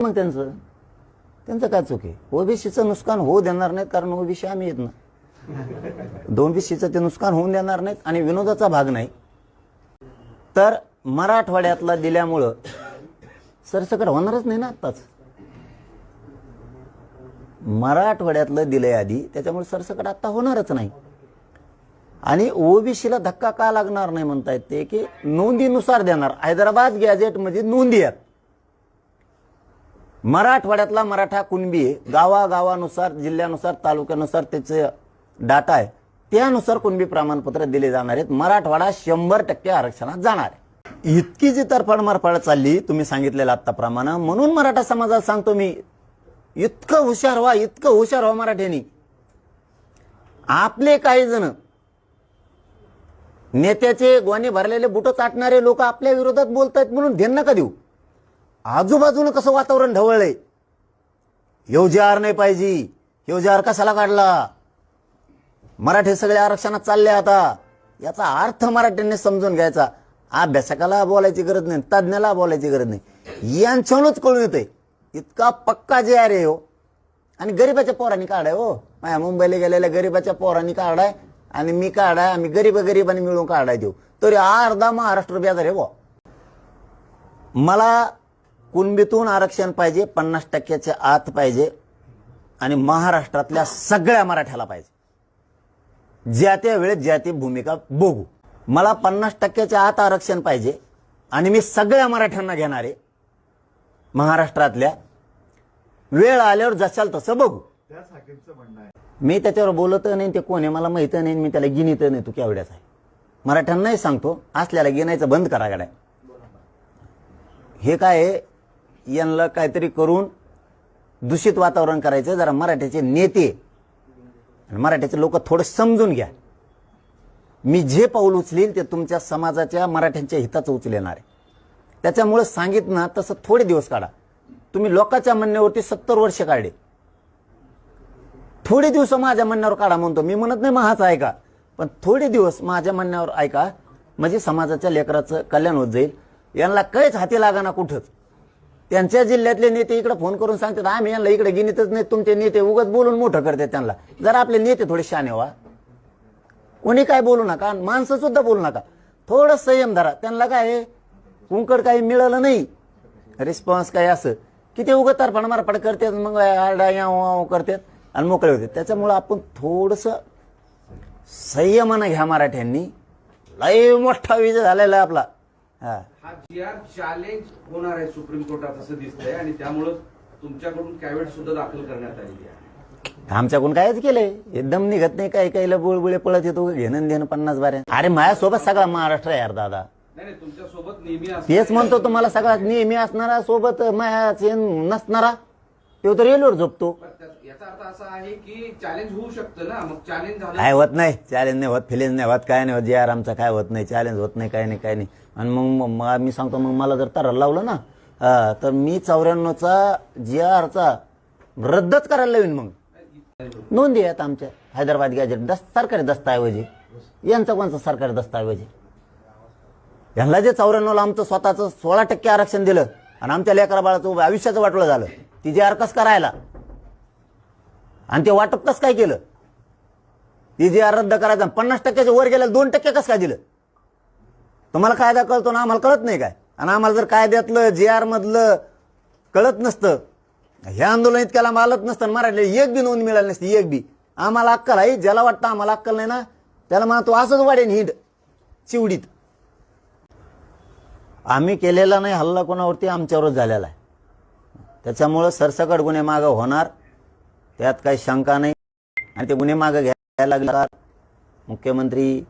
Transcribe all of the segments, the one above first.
मग त्यांचं? त्यांचं काय चूक आहे? ओबीसीचं नुकसान होऊ देणार नाहीत कारण ओबीसी आम्ही येत ना. दोन बीसीचं ते नुकसान होऊन देणार नाहीत आणि विनोदाचा भाग नाही. तर मराठवाड्यातला दिल्यामुळं सरसकट होणारच नाही ना आत्ताच. मराठवाड्यातलं दिलंय आधी त्याच्यामुळे सरसकट आत्ता होणारच नाही. आणि ओबीसीला धक्का का लागणार नाही म्हणता ते की नोंदीनुसार देणार. हैदराबाद गॅजेटमध्ये नोंदी आहेत. मराठवाड्यातला मराठा कुणबी गावागावानुसार जिल्ह्यानुसार तालुक्यानुसार त्याचे डाटा आहे. त्यानुसार कुणबी प्रमाणपत्र दिले जाणार आहेत. मराठवाडा शंभर टक्के आरक्षणात जाणार आहे. इतकी जी तरफड मरफड चालली तुम्ही सांगितलेलं आत्ताप्रमाणे. म्हणून मराठा समाजाला सांगतो मी इतकं हुशार व्हा इतकं हुशार व्हा मराठ्यांनी. आपले काही जण नेत्याचे गोणे भरलेले बुट चाटणारे लोक आपल्या विरोधात बोलतायत म्हणून ध्यान नका देऊ? आजूबाजूनं कसं वातावरण ढवळलंय? योजार नाही पाहिजे योजार कशाला काढला? मराठी सगळे आरक्षणात चालले आता. याचा अर्थ मराठ्यांनी समजून घ्यायचा. अभ्यासकाला बोलायची गरज नाही तज्ज्ञाला बोलायची गरज नाही. यांच्यानंच कळून येते इतका पक्का जे अरे हो. आणि गरीबाच्या पोरांनी काढाय हो. माझ्या मुंबईला गेलेल्या गरीबाच्या पोरांनी काढाय. आणि मी काढाय आम्ही गरीब गरीबांनी मिळून काढाय देऊ. तरी अर्धा महाराष्ट्र बेजार आहे बुवा. मला कुणबीतून आरक्षण पाहिजे पन्नास टक्क्याच्या आत पाहिजे आणि महाराष्ट्रातल्या सगळ्या मराठ्याला पाहिजे. ज्या त्या वेळेत ज्या ती भूमिका बघू. मला पन्नास टक्क्याच्या आत आरक्षण पाहिजे आणि मी सगळ्या मराठ्यांना घेणार आहे. महाराष्ट्रातल्या वेळ आल्यावर जशाल तसं बघू. मी त्याच्यावर बोलत नाही ते कोण आहे मला माहीत नाही मी त्याला गिनीत नाही तू केवढ्याच आहे. मराठ्यांनाही सांगतो असल्याला गिनायचं बंद करा गाड्या. हे काय आहे, यांना काहीतरी करून दूषित वातावरण करायचं जरा मराठ्याचे नेते. आणि मराठ्याचे लोक थोडं समजून घ्या. मी जे पाऊल उचलेल ते तुमच्या समाजाच्या मराठ्यांच्या हिताचं उचलेणार आहे. त्याच्यामुळे सांगितलं ना तसं थोडे दिवस काढा. तुम्ही लोकांच्या म्हणण्यावरती सत्तर वर्ष काढले. थोडे दिवस माझ्या म्हणण्यावर काढा म्हणतो. मी म्हणत नाही महाच ऐका पण थोडे दिवस माझ्या म्हणण्यावर ऐका. म्हणजे समाजाच्या लेकराचं कल्याण होत जाईल. यांना काहीच हाती लागाना कुठंच. त्यांच्या जिल्ह्यातले नेते इकडे फोन करून सांगतात आम्ही यांना इकडे गिनीतच नाही तुमचे नेते उगत बोलून मोठं करतात त्यांना. जर आपले नेते थोडे शाने व्हा. कोणी काय बोलू नका माणसं सुद्धा बोलू नका. थोडं संयम धरा. त्यांना काय कुंकड काही मिळालं नाही. रिस्पॉन्स काय असं? की ते उगत तारपण मारपाड करतात मग आरडा याव करतात आणि मोकळे होते त्याच्यामुळं आपण थोडस संयमानं घ्या मराठ्यांनी. लय मोठा विजय झालेला आहे आपला. हा. जी आर चॅलेंज होणार आहे सुप्रीम कोर्टात असं दिसतंय. आणि त्यामुळं तुमच्याकडून सुद्धा दाखल करण्यात आलेली आहे. आमच्याकडून कायच केलंय? एकदम निघत नाही काही काही बुळबुळे पळत येतो घेणं देणं पन्नास बाऱ्या. अरे माझ्यासोबत सगळा महाराष्ट्र आहे यार दादा. नाही तुमच्यासोबत नेहमी तेच म्हणतो तुम्हाला सगळा नेहमी असणारा सोबत मायाचे नसणारा. तो तर रेल्वेवर झोपतो. याचा अर्थ असा आहे की चॅलेंज होऊ शकतं ना मग चॅलेंज झालं काय होत नाही चॅलेंज नाही होत फिलेंज नाही होत काय नाही होत जे आर आमचा काय होत नाही चॅलेंज होत नाही काय नाही काय नाही. आणि मग मी सांगतो मग मला जर तर लावलं ना हा, तर मी चौऱ्याण्णवचा जी आरचा रद्दच करायला लावीन मग. नोंदी आहेत आमच्या. हैदराबाद गॅजेट दस सरकारी दस्तऐवज. यांचा कोणचा सरकारी दस्तऐवज? यांना जे चौऱ्याण्णवला आमचं स्वतःचं सोळा टक्के आरक्षण दिलं आणि आमच्या लेकरा बाळाचं उभं आयुष्याचं वाटलं झालं. ती जे आर करायला? आणि ते वाटप कसं काय केलं? ती जे आर रद्द करायचं आणि पन्नास टक्क्याच्या वर गेल्या दोन टक्के कसं काय दिलं? तुम्हाला कायदा कळतो ना? आम्हाला कळत नाही काय? आणि आम्हाला जर कायद्यातलं जे आर मधलं कळत नसतं हे आंदोलन इतक्याला मालत नसतं मराठी मराठीला एक बी नोंद मिळाली नसती एक बी. आम्हाला अक्कल आहे? ज्याला वाटतं आम्हाला अक्कल नाही ना त्याला म्हणतो असंच वाढेन हिंड चिवडीत. आम्ही केलेला नाही हल्ला कोणावरती? आमच्यावरच झालेला आहे. त्याच्यामुळं सरसकट गुन्हे मागं होणार. त्यात काही शंका नाही. आणि ते गुन्हे मागं घ्यायला लागणार. मुख्यमंत्री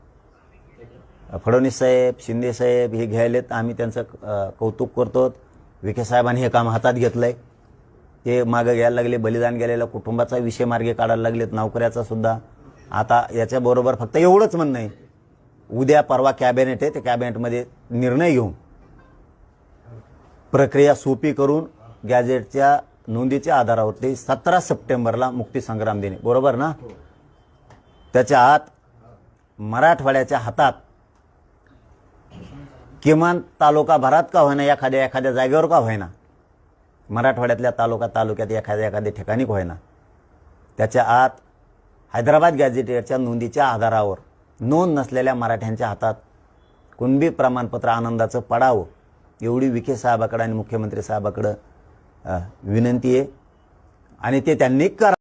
फडणवीस साहेब शिंदे साहेब हे घ्यायलेत. आम्ही त्यांचं कौतुक करतो. विखे साहेबांनी हे काम हातात घेतलं आहे ते मागं घ्यायला लागले बलिदान गेलेल्या कुटुंबाचा विषय मार्गे काढायला लागलेत नोकऱ्याचा सुद्धा. आता याच्याबरोबर फक्त एवढंच म्हणणं आहे. उद्या परवा कॅबिनेट आहे त्या कॅबिनेटमध्ये निर्णय घेऊन प्रक्रिया सोपी करून गॅजेटच्या नोंदीच्या आधारावरती सतरा सप्टेंबरला मुक्तीसंग्राम दिने बरोबर ना? त्याच्या आत मराठवाड्याच्या हातात किमान तालुका भरात का होईना एखाद्या एखाद्या जागेवर का होईना? मराठवाड्यातल्या तालुका तालुक्यात एखाद्या एखाद्या ठिकाणी होईना? त्याच्या आत हैदराबाद गॅझेटेडच्या नोंदीच्या आधारावर नोंद नसलेल्या मराठ्यांच्या हातात कुणबी प्रमाणपत्र आनंदाचं पडावं एवढी विखे साहेबाकडं आणि मुख्यमंत्री साहेबाकडं विनंती आहे. आणि ते त्यांनी करा